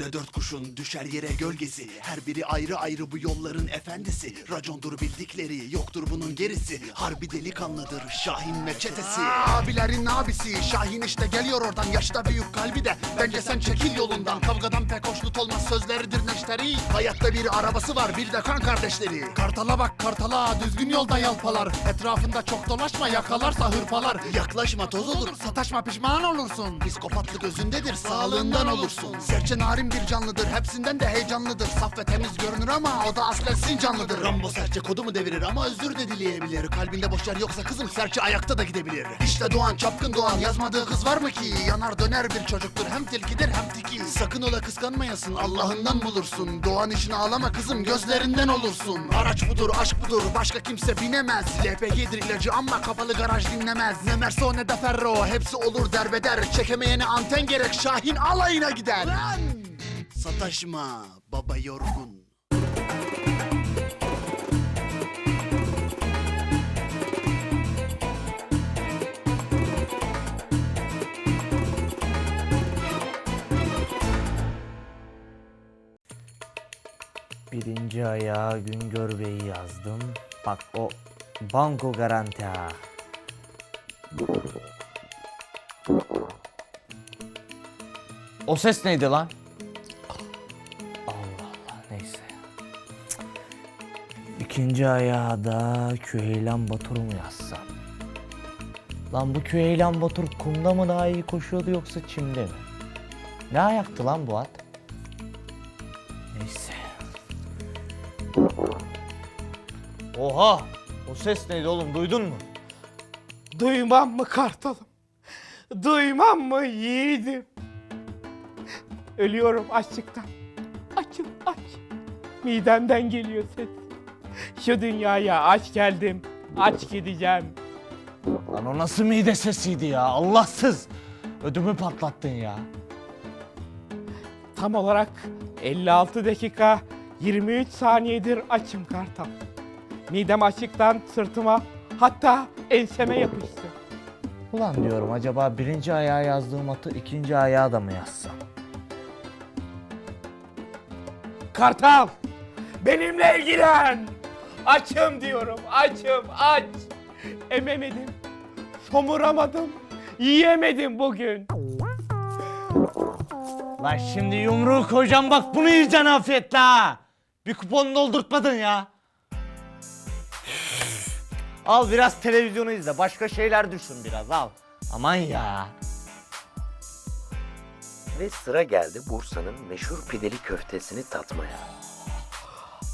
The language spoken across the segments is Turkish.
Önünde dört kuşun düşer yere gölgesi. Her biri ayrı ayrı bu yolların efendisi. Racondur bildikleri yoktur bunun gerisi. Harbi delikanlıdır Şahin ve çetesi. Abilerin abisi Şahin işte geliyor oradan. Yaşta büyük kalbi de. Bence sen çekil yolundan. Kavgadan pek hoşnut olmaz sözleridir neşteri. Hayatta bir arabası var bir de kan kardeşleri. Kartala bak kartala. Düzgün yolda yalpalar. Etrafında çok dolaşma yakalarsa hırpalar. Yaklaşma toz olur. Sataşma pişman olursun. Psikopatlık özündedir sağlığından olursun. Serçe narin bir canlıdır. Hepsinden de heyecanlıdır. Saf ve temiz görünür ama o da aslen sincanlıdır Rambo serçe kodu mu devirir ama özür de dileyebilir. Kalbinde boş yer yoksa kızım serçe ayakta da gidebilir. İşte Doğan çapkın Doğan. Yazmadığı kız var mı ki? Yanar döner bir çocuktur. Hem tilkidir hem tiki. Sakın ola kıskanmayasın. Allah'ından bulursun. Doğan için ağlama kızım. Gözlerinden olursun. Araç budur aşk budur. Başka kimse binemez. LPG'dir ilacı ama kapalı garaj dinlemez. Ne Merso ne de Ferro. Hepsi olur derbeder. Çekemeyene anten gerek. Şahin alayına gider Sataşma baba yorgun Birinci ayağa Güngör Bey'i yazdım. Bak o banko garanti ha. O ses neydi lan? İkinci ayağa da Küheylan Batur'u mu yazsam? Lan bu Küheylan Batur kumda mı daha iyi koşuyordu yoksa çimde mi? Ne ayaktı lan bu at? Neyse. Oha! O ses neydi oğlum duydun mu? Duymam mı kartalım? Duymam mı yiğidim? Ölüyorum açlıktan. Açım aç. Midemden geliyor ses. Şu dünyaya aç geldim. Aç gideceğim. Lan o nasıl mide sesiydi ya Allahsız. Ödümü patlattın ya. Tam olarak 56 dakika 23 saniyedir açım kartal. Midem açlıktan sırtıma hatta enseme yapıştı. Ulan diyorum acaba birinci ayağa yazdığım atı ikinci ayağa da mı yazsam? Kartal benimle ilgilen. Açım diyorum açım aç. Ememedim. Somuramadım. Yiyemedim bugün. Lan şimdi yumruğu koyacağım bak bunu yiyeceksin afiyetle ha. Bir kupon doldurtmadın ya. al biraz televizyonu izle başka şeyler düşün biraz al. Aman ya. Ve sıra geldi Bursa'nın meşhur pideli köftesini tatmaya.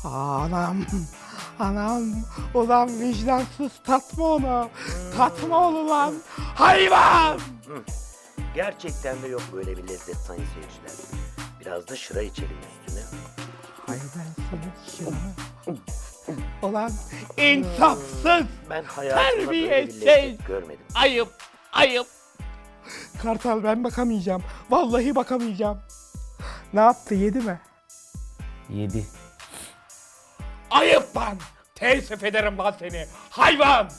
Anam. Anam. Ulan vicdansız tatma onu. Tatma onu lan. Hayvan. Gerçekten de yok böyle bir lezzet sayın seyirciler. Biraz da şıra içelim üstüne. Hay ben sana şunu. Ulan insafsız. Ben hayatımda böyle bir Terbiyesiz. lezzet görmedim. Ayıp. Ayıp. Kartal ben bakamayacağım. Vallahi bakamayacağım. Ne yaptı yedi mi? Yedi. Ayıp lan. Teessüf ederim lan seni. Hayvan.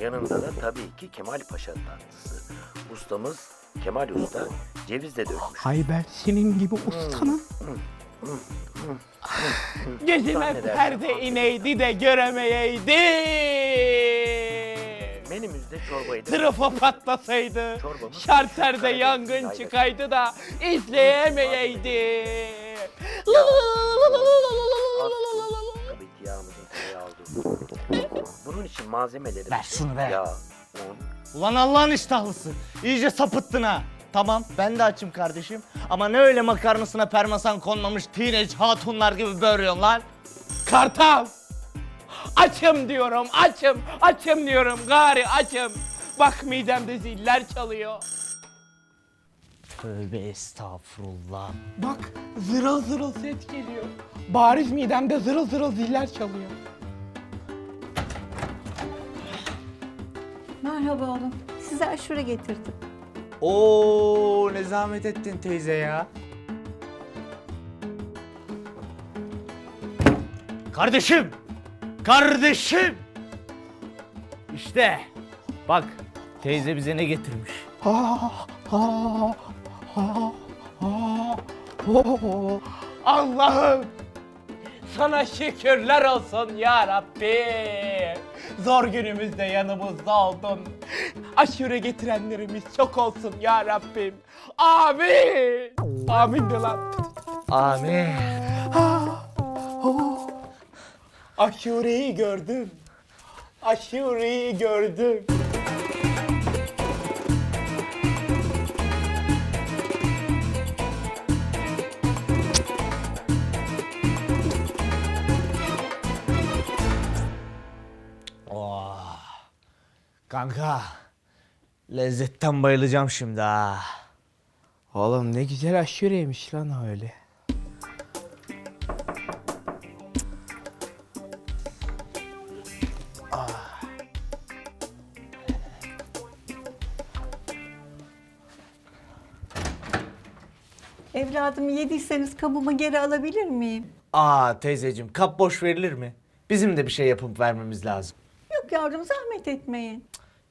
Yanında da tabii ki Kemal Paşa tatlısı. Ustamız Kemal Usta cevizle dökmüş. Hay ben senin gibi ustanım. Gözüme Zannedersem perde ineydi de göremeyeydim. Menümüzde çorbaydı. Trafo patlasaydı, Çorbamız şarterde Karadeniz yangın çıkaydı da izleyemeyeydim. Tabii Bunun için malzemeleri Ver şunu ver. un, Ulan Allah'ın iştahlısı. İyice sapıttın ha. Tamam ben de açım kardeşim. Ama ne öyle makarnasına permasan konmamış teenage hatunlar gibi böğürüyorsun lan. Kartal! Açım diyorum, açım, açım diyorum, gari açım. Bak midemde ziller çalıyor. Tövbe estağfurullah. Bak zırıl zırıl ses geliyor. Bariz midemde zırıl zırıl ziller çalıyor. Merhaba oğlum. Size aşure getirdim. Oo ne zahmet ettin teyze ya. Kardeşim! Kardeşim! İşte bak teyze bize ne getirmiş. Ha ha ha ha Oo, Allah'ım sana şükürler olsun ya Rabbi. Zor günümüzde yanımızda oldun. Aşure getirenlerimiz çok olsun ya Rabbim. Amin. Amin de lan. Amin. Aşureyi gördüm. Aşureyi gördüm. Kanka. Lezzetten bayılacağım şimdi ha. Oğlum ne güzel aşureymiş lan öyle. Evladım yediyseniz kabımı geri alabilir miyim? Aa teyzeciğim kap boş verilir mi? Bizim de bir şey yapıp vermemiz lazım. Yok yavrum zahmet etmeyin.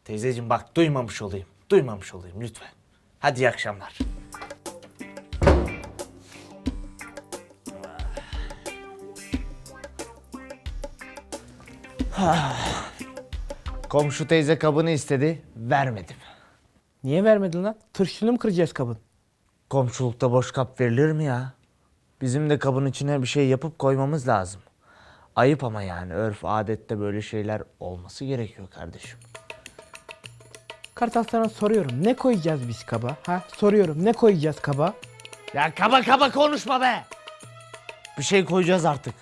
Teyzeciğim bak duymamış olayım. Duymamış olayım lütfen. Hadi iyi akşamlar. Komşu teyze kabını istedi, vermedim. Niye vermedin lan? Tırşını mı kıracağız kabın? Komşulukta boş kap verilir mi ya? Bizim de kabın içine bir şey yapıp koymamız lazım. Ayıp ama yani örf adette böyle şeyler olması gerekiyor kardeşim. Kartal sana soruyorum. Ne koyacağız biz kaba? Ha? Soruyorum. Ne koyacağız kaba? Ya kaba kaba konuşma be! Bir şey koyacağız artık.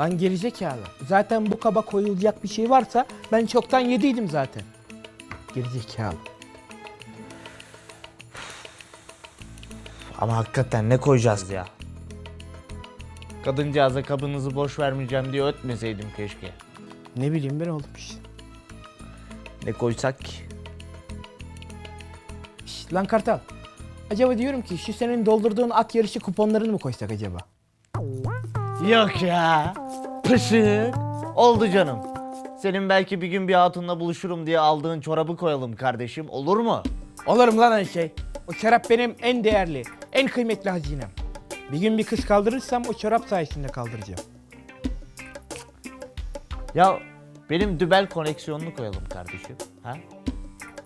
Lan gerizekalı. Zaten bu kaba koyulacak bir şey varsa ben çoktan yediydim zaten. Gerizekalı. Ama hakikaten ne koyacağız ya? Kadıncağıza kabınızı boş vermeyeceğim diye ötmeseydim keşke. Ne bileyim ben oğlum işte. Ne koysak ki? Şşt, lan Kartal. Acaba diyorum ki şu senin doldurduğun at yarışı kuponlarını mı koysak acaba? Yok ya. Pışık. Oldu canım. Senin belki bir gün bir hatunla buluşurum diye aldığın çorabı koyalım kardeşim. Olur mu? Olurum lan her şey. O çorap benim en değerli, en kıymetli hazinem. Bir gün bir kız kaldırırsam o çorap sayesinde kaldıracağım. Ya benim dübel koleksiyonunu koyalım kardeşim. Ha?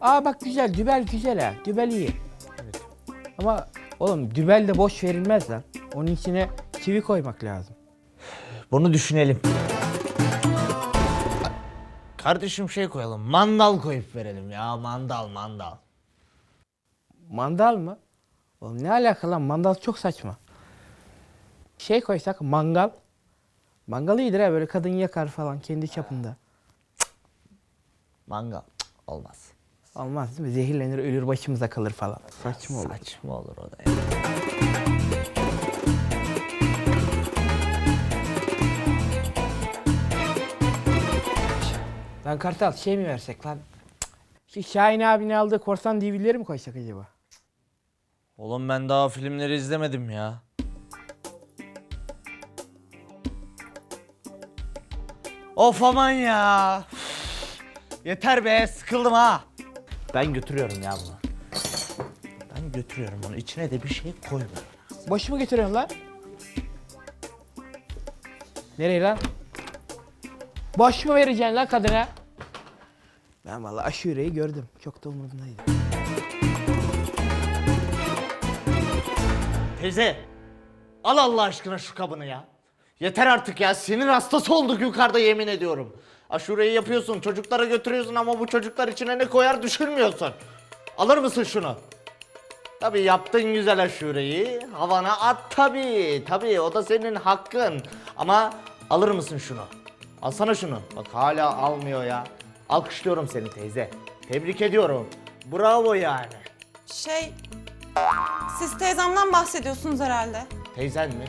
Aa bak güzel, dübel güzel ha. Dübel iyi. Ama oğlum dübel de boş verilmez lan. Onun içine çivi koymak lazım. Bunu düşünelim. Kardeşim şey koyalım. Mandal koyup verelim ya. Mandal mandal. Mandal mı? Oğlum ne alaka lan? Mandal çok saçma. Şey koysak mangal. Mangal iyidir ha böyle kadın yakar falan kendi çapında. Mangal. Olmaz. Olmaz değil mi? Zehirlenir ölür başımıza kalır falan. Saçma olur. Saçma olur o da ya. Lan Kartal şey mi versek lan? Şu Şahin abinin aldığı korsan DVD'leri mi koysak acaba? Oğlum ben daha filmleri izlemedim ya. Of aman ya. Yeter be sıkıldım ha. Ben götürüyorum ya bunu. Ben götürüyorum bunu. İçine de bir şey koymuyorum. Boş mu getiriyorsun lan? Nereye lan? Boş mu vereceksin lan kadına? Ben vallahi aşureyi gördüm. Çok da umurumdaydı. Teyze. Al Allah aşkına şu kabını ya. Yeter artık ya. Sinir hastası olduk yukarıda yemin ediyorum. Aşureyi yapıyorsun, çocuklara götürüyorsun ama bu çocuklar içine ne koyar düşünmüyorsun. Alır mısın şunu? Tabii yaptın güzel aşureyi. Havana at tabii. Tabii o da senin hakkın. Ama alır mısın şunu? Alsana şunu. Bak hala almıyor ya. Alkışlıyorum seni teyze. Tebrik ediyorum. Bravo yani. Şey, siz teyzemden bahsediyorsunuz herhalde. Teyzen mi?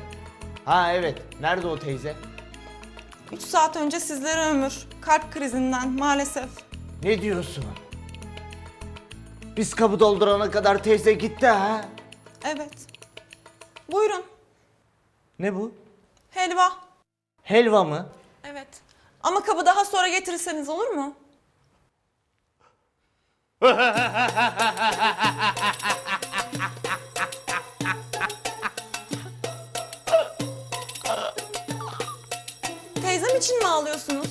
Ha evet. Nerede o teyze? 3 saat önce sizlere ömür. Kalp krizinden maalesef. Ne diyorsun? Biz kabı doldurana kadar teyze gitti ha? Evet. Buyurun, Ne bu? helva. Helva mı? Evet. Ama kabı daha sonra getirirseniz olur mu? için mi ağlıyorsunuz?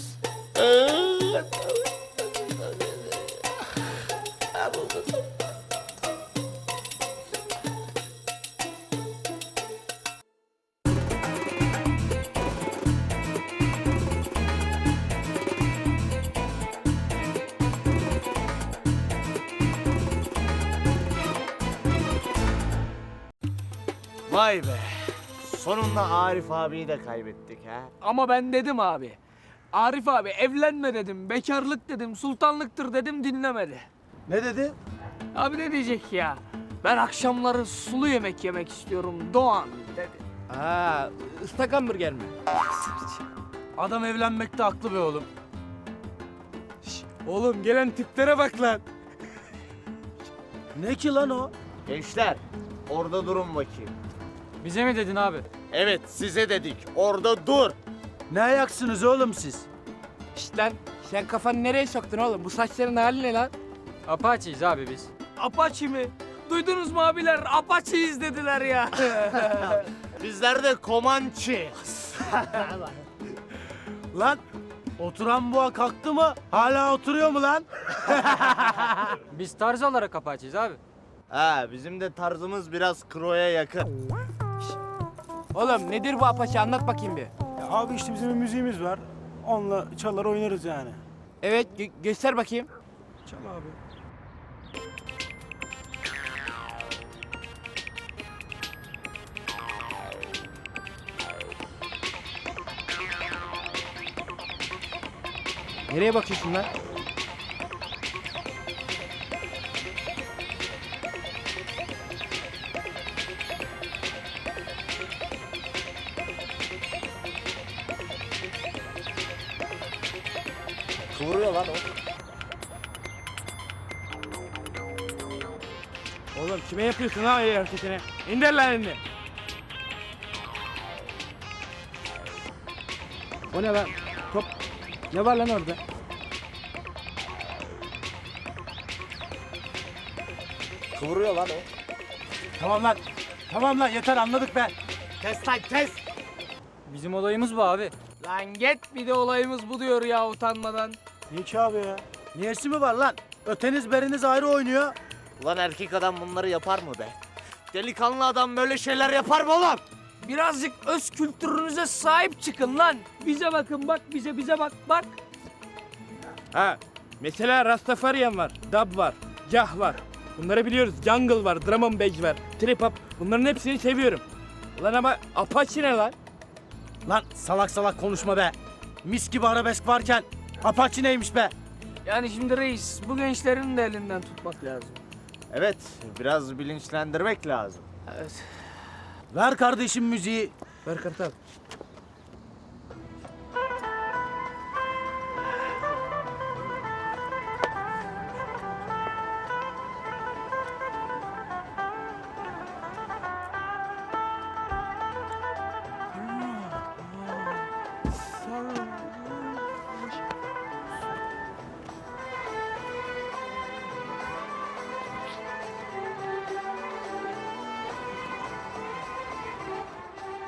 Vay be. Sonunda Arif abiyi de kaybettik ha. Ama ben dedim abi. Arif abi evlenme dedim, bekarlık dedim, sultanlıktır dedim dinlemedi. Ne dedi? Abi ne diyecek ya? Ben akşamları sulu yemek yemek istiyorum Doğan dedi. Ha, ıslak hamburger mi? Adam evlenmekte haklı be oğlum. oğlum gelen tiplere bak lan. Ne ki lan o? Gençler, orada durun bakayım. Bize mi dedin abi? Evet, size dedik. Orada dur. Ne ayaksınız oğlum siz? Şşt lan sen kafanı nereye soktun oğlum? Bu saçların hali ne lan? Apache'yiz abi biz. Apache mi? Duydunuz mu abiler? Apache'yiz dediler ya. Bizler de Komançı. lan, oturan boğa kalktı mı? Hala oturuyor mu lan? Biz tarz olarak Apache'yiz abi. Ha, bizim de tarzımız biraz kroya yakın. Oğlum nedir bu Apache anlat bakayım bir. Abi işte bizim bir müziğimiz var. Onunla çalar oynarız yani. Evet gö- göster bakayım. Çal abi. Nereye bakıyorsun lan? Kıvırıyor lan o. Oğlum kime yapıyorsun lan öyle hareketini? İndir lan elini. O ne lan? Top. Ne var lan orada? Kıvırıyor lan o. Tamam lan. Tamam lan yeter anladık be. Kes lan kes. Bizim olayımız bu abi. Lan git bir de olayımız bu diyor ya utanmadan. Niye ki abi ya? Niyesi mi var lan? Öteniz beriniz ayrı oynuyor. Ulan erkek adam bunları yapar mı be? Delikanlı adam böyle şeyler yapar mı oğlum? Birazcık öz kültürünüze sahip çıkın lan. Bize bakın bak bize bize bak bak. Ha mesela Rastafarian var, Dub var, Cah var. Bunları biliyoruz. Jungle var, Drum and Bass var, Trip Hop. Bunların hepsini seviyorum. Lan ama Apache ne lan? Lan salak salak konuşma be. Mis gibi arabesk varken Apache neymiş be? Yani şimdi reis bu gençlerin de elinden tutmak lazım. Evet, biraz bilinçlendirmek lazım. Evet. Ver kardeşim müziği. Ver kartal.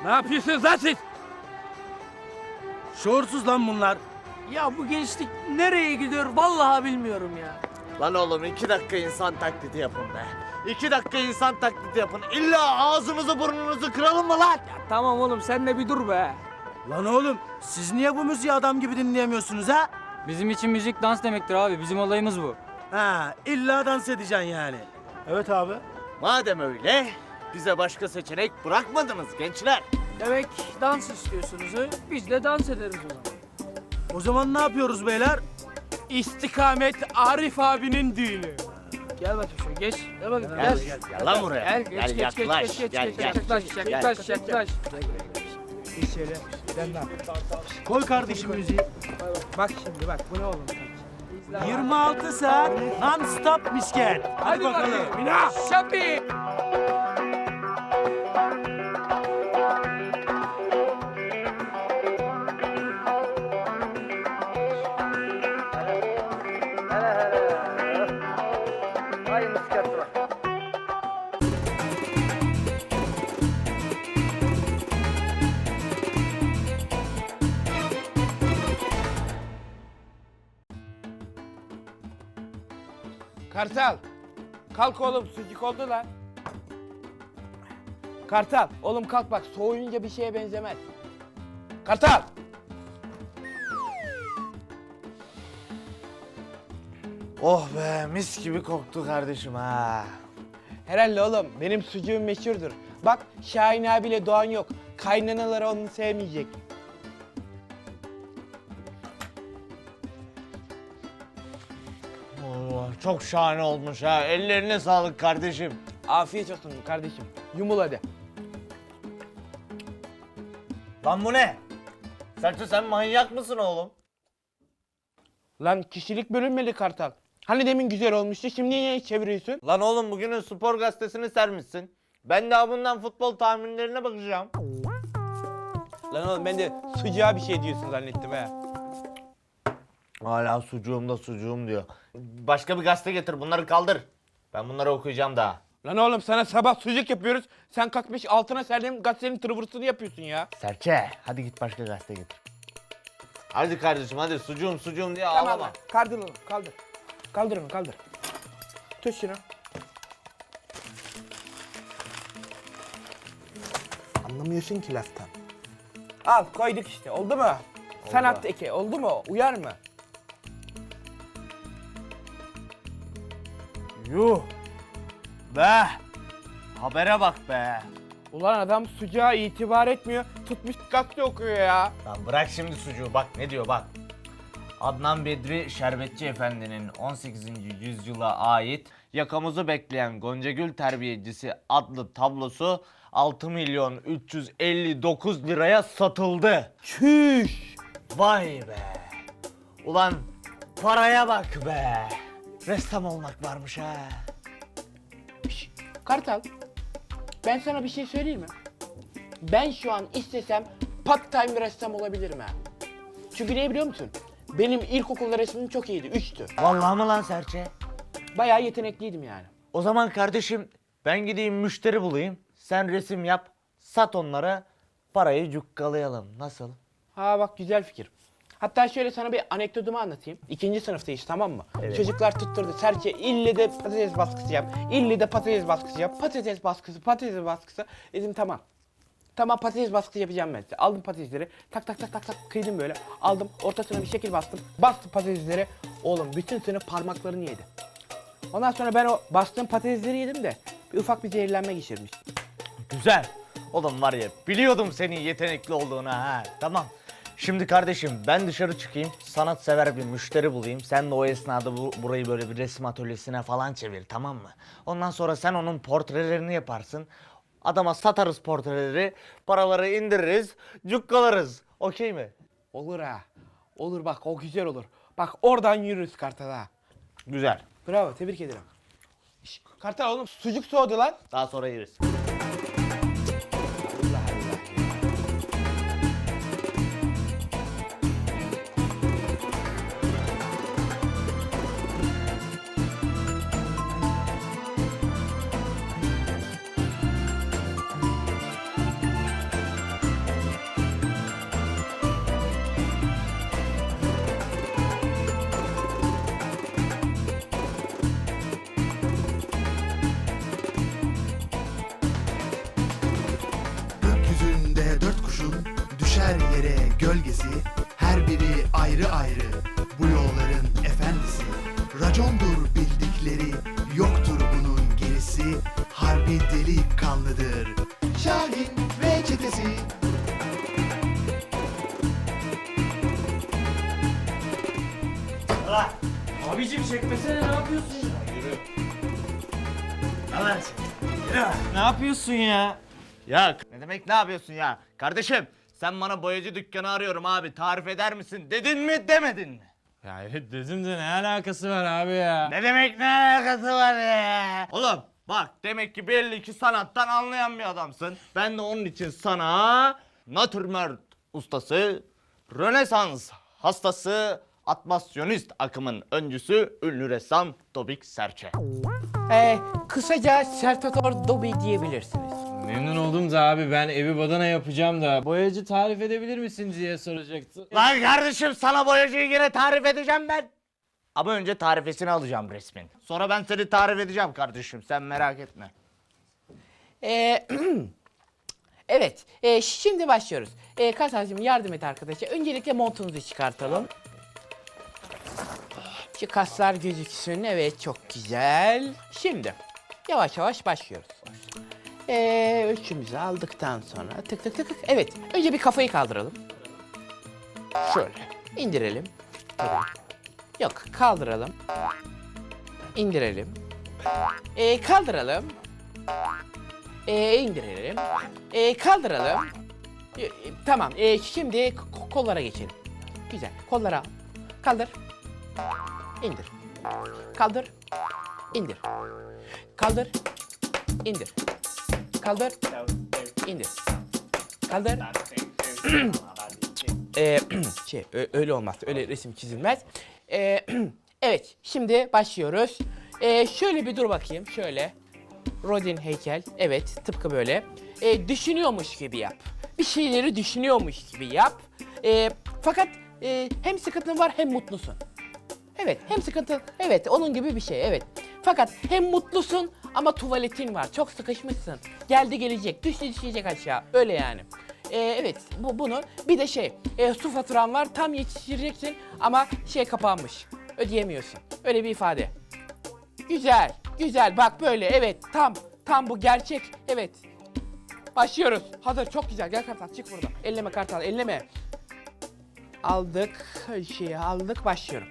Ne yapıyorsunuz lan siz? Şuursuz lan bunlar. Ya bu gençlik nereye gidiyor vallahi bilmiyorum ya. Lan oğlum iki dakika insan taklidi yapın be. İki dakika insan taklidi yapın. İlla ağzımızı burnunuzu kıralım mı lan? Ya tamam oğlum sen de bir dur be. Lan oğlum siz niye bu müziği adam gibi dinleyemiyorsunuz ha? Bizim için müzik dans demektir abi. Bizim olayımız bu. Ha illa dans edeceksin yani. Evet abi. Madem öyle bize başka seçenek bırakmadınız gençler. Demek dans istiyorsunuz ha? Biz de dans ederiz o zaman. O zaman ne yapıyoruz beyler? İstikamet Arif abinin düğünü. Gel bakayım şöyle geç. Gel bakayım Gel, gel. lan buraya. Gel geç Gel, geç geç yaklaş, geç geç gel, geç gel. yaklaş Gel. yaklaş yaklaş. Bir şöyle. Sen ne Koy kardeşim müziği. Bak şimdi bak bu ne oğlum? 26 saat non stop misket. Hadi, bakalım. Mina. Şapi. Kartal. Kalk oğlum sucuk oldu lan. Kartal oğlum kalk bak soğuyunca bir şeye benzemez. Kartal. Oh be mis gibi koktu kardeşim ha. Herhalde oğlum benim sucuğum meşhurdur. Bak Şahin abiyle Doğan yok. Kaynanaları onu sevmeyecek. Çok şahane olmuş ha. Ellerine sağlık kardeşim. Afiyet olsun kardeşim. Yumul hadi. Lan bu ne? Serçe sen manyak mısın oğlum? Lan kişilik bölünmeli Kartal. Hani demin güzel olmuştu şimdi niye çeviriyorsun? Lan oğlum bugünün spor gazetesini sermişsin. Ben de bundan futbol tahminlerine bakacağım. Lan oğlum ben de sucuğa bir şey diyorsun zannettim he. Hala sucuğum da sucuğum diyor. Başka bir gazete getir bunları kaldır. Ben bunları okuyacağım daha. Lan oğlum sana sabah sucuk yapıyoruz. Sen kalkmış altına serdiğim gazetenin tırvırsını yapıyorsun ya. Serçe hadi git başka gazete getir. Hadi kardeşim hadi sucuğum sucuğum diye Tamam ağlama. lan. Kaldır onu kaldır. Kaldır onu kaldır. Tut şunu. Anlamıyorsun ki laftan. Al koyduk işte oldu mu? Sanat eki oldu mu? Uyar mı? Yuh. Be. Habere bak be. Ulan adam sucuğa itibar etmiyor. Tutmuş gazete okuyor ya. Lan bırak şimdi sucuğu bak ne diyor bak. Adnan Bedri Şerbetçi Efendi'nin 18. yüzyıla ait Yakamızı Bekleyen Goncagül Terbiyecisi adlı tablosu 6 milyon 359 liraya satıldı. Çüş. Vay be. Ulan paraya bak be. Ressam olmak varmış ha. Şş, Kartal. Ben sana bir şey söyleyeyim mi? Ben şu an istesem part time ressam olabilirim ha. Çünkü ne biliyor musun? Benim ilkokulda resmim çok iyiydi. Üçtü. Vallahi mı lan Serçe? Bayağı yetenekliydim yani. O zaman kardeşim ben gideyim müşteri bulayım. Sen resim yap, sat onlara. Parayı cukkalayalım. Nasıl? Ha bak güzel fikir. Hatta şöyle sana bir anekdotumu anlatayım. İkinci sınıftayız tamam mı? Çocuklar tutturdu. Serçe ille de patates baskısı yap. İlle de patates baskısı yap. Patates baskısı, patates baskısı. Dedim tamam. Tamam patates baskısı yapacağım ben size. Aldım patatesleri. Tak tak tak tak tak kıydım böyle. Aldım ortasına bir şekil bastım. Bastım patatesleri. Oğlum bütün sınıf parmaklarını yedi. Ondan sonra ben o bastığım patatesleri yedim de bir ufak bir zehirlenme geçirmiş. Güzel. Oğlum var ya biliyordum senin yetenekli olduğunu ha. Tamam. Şimdi kardeşim ben dışarı çıkayım. Sanatsever bir müşteri bulayım. Sen de o esnada bu, burayı böyle bir resim atölyesine falan çevir tamam mı? Ondan sonra sen onun portrelerini yaparsın. Adama satarız portreleri. Paraları indiririz. Cukkalarız. Okey mi? Olur ha. Olur bak o güzel olur. Bak oradan yürürüz Kartal'a. Güzel. Bravo tebrik ederim. Şş, Kartal oğlum sucuk soğudu lan. Daha sonra yeriz. Harbi delikanlıdır Şahin ve çetesi Abicim çekmesene ne yapıyorsun ya? Ne yapıyorsun ya? Ya ne demek ne yapıyorsun ya? Kardeşim sen bana boyacı dükkanı arıyorum abi tarif eder misin dedin mi demedin mi? Ya evet dedim de ne alakası var abi ya? Ne demek ne alakası var ya? Oğlum bak demek ki belli ki sanattan anlayan bir adamsın. Ben de onun için sana natürmort ustası, Rönesans hastası, atmasyonist akımın öncüsü ünlü ressam Dobik Serçe. Ee, kısaca Sertator Dobi diyebilirsiniz. Memnun oldum da abi ben evi badana yapacağım da boyacı tarif edebilir misin diye soracaktı. Lan kardeşim sana boyacıyı yine tarif edeceğim ben. Ama önce tarifesini alacağım resmin. Sonra ben seni tarif edeceğim kardeşim. Sen merak etme. Ee, evet, e, şimdi başlıyoruz. E, Kartalcığım yardım et arkadaşa. Öncelikle montunuzu çıkartalım. Şu kaslar gözüksün. Evet, çok güzel. Şimdi yavaş yavaş başlıyoruz. Ee, ölçümüzü aldıktan sonra tık tık tık tık. Evet, önce bir kafayı kaldıralım. Şöyle indirelim. Tabii. Yok, kaldıralım. İndirelim. Ee, kaldıralım. Ee, indirelim. Ee, kaldıralım. E, tamam. Ee, şimdi ko- kollara geçelim. Güzel. Kollara al. Kaldır. İndir. Kaldır. İndir. Kaldır. İndir. Kaldır. İndir. Kaldır. Ee, şey öyle olmaz. Öyle resim çizilmez. Ee, evet. Şimdi başlıyoruz. Ee, şöyle bir dur bakayım. Şöyle. Rodin heykel. Evet, tıpkı böyle. Ee, düşünüyormuş gibi yap. Bir şeyleri düşünüyormuş gibi yap. Ee, fakat e, hem sıkıntın var hem mutlusun. Evet, hem sıkıntı, evet onun gibi bir şey, evet. Fakat hem mutlusun ama tuvaletin var, çok sıkışmışsın. Geldi gelecek, düştü düşecek aşağı, öyle yani. Ee, evet, bu bunu. Bir de şey, e, su faturan var, tam yetiştireceksin ama şey kapanmış, ödeyemiyorsun. Öyle bir ifade. Güzel, güzel. Bak böyle, evet. Tam, tam bu gerçek. Evet. Başlıyoruz. Hazır, çok güzel. Gel Kartal, çık buradan. Elleme Kartal, elleme. Aldık, şeyi aldık. Başlıyorum.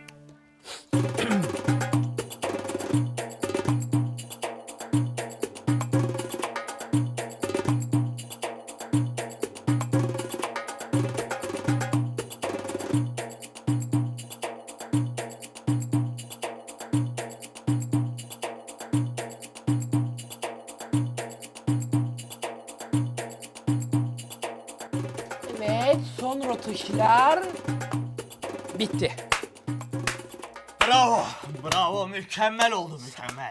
Bravo. Bravo. Mükemmel oldu mükemmel.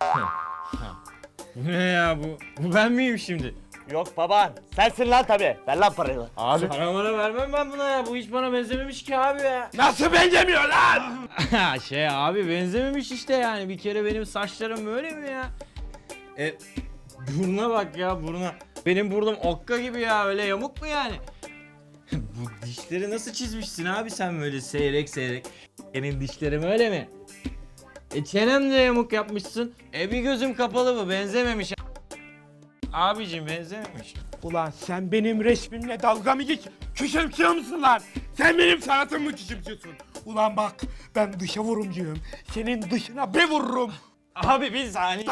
Ne ya bu? Bu ben miyim şimdi? Yok baban. Sensin lan tabii. Ver lan parayı. Abi. Para bana vermem ben buna ya. Bu hiç bana benzememiş ki abi ya. Nasıl benzemiyor lan? şey abi benzememiş işte yani. Bir kere benim saçlarım böyle mi ya? E buruna bak ya buruna. Benim burnum okka gibi ya öyle yamuk mu yani? Bu dişleri nasıl çizmişsin abi sen böyle seyrek seyrek? Senin dişlerim öyle mi? E çenem de yamuk yapmışsın. E bir gözüm kapalı mı? Benzememiş. Abicim benzememiş. Ulan sen benim resmimle dalga mı geç? Küçümsüyor musun lan? Sen benim sanatımı mı küçümsüyorsun? Ulan bak ben dışa vurumcuyum. Senin dışına be vururum. Abi bir saniye.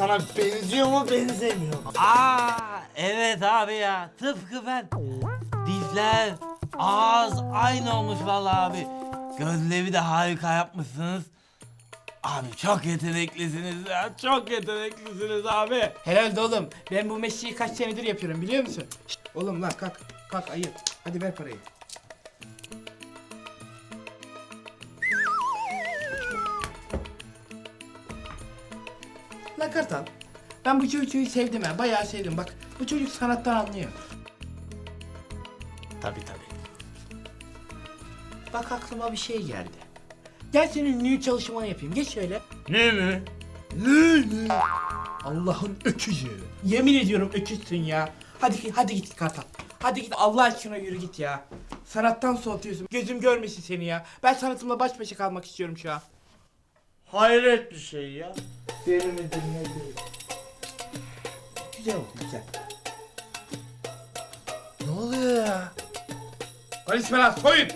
Sana benziyor mu benzemiyor mu? Aa evet abi ya tıpkı ben. Dizler, ağız aynı olmuş vallahi abi. Gözleri de harika yapmışsınız. Abi çok yeteneklisiniz ya. Çok yeteneklisiniz abi. Herhalde oğlum. Ben bu mesleği kaç senedir yapıyorum biliyor musun? Şşt, oğlum lan kalk. Kalk ayı. Hadi ver parayı. Kartal. Ben bu çocuğu sevdim ha. Bayağı sevdim. Bak bu çocuk sanattan anlıyor. Tabii tabii. Bak aklıma bir şey geldi. Gel senin ünlü çalışmanı yapayım. Geç şöyle. Ne mi? Allah'ın öküzü. Yemin ediyorum öküzsün ya. Hadi hadi git Kartal. Hadi git Allah aşkına yürü git ya. Sanattan soğutuyorsun. Gözüm görmesin seni ya. Ben sanatımla baş başa kalmak istiyorum şu an. Hayret bir şey ya. Güzel oldu güzel. Ne oluyor ya? Konuşma lan soyun.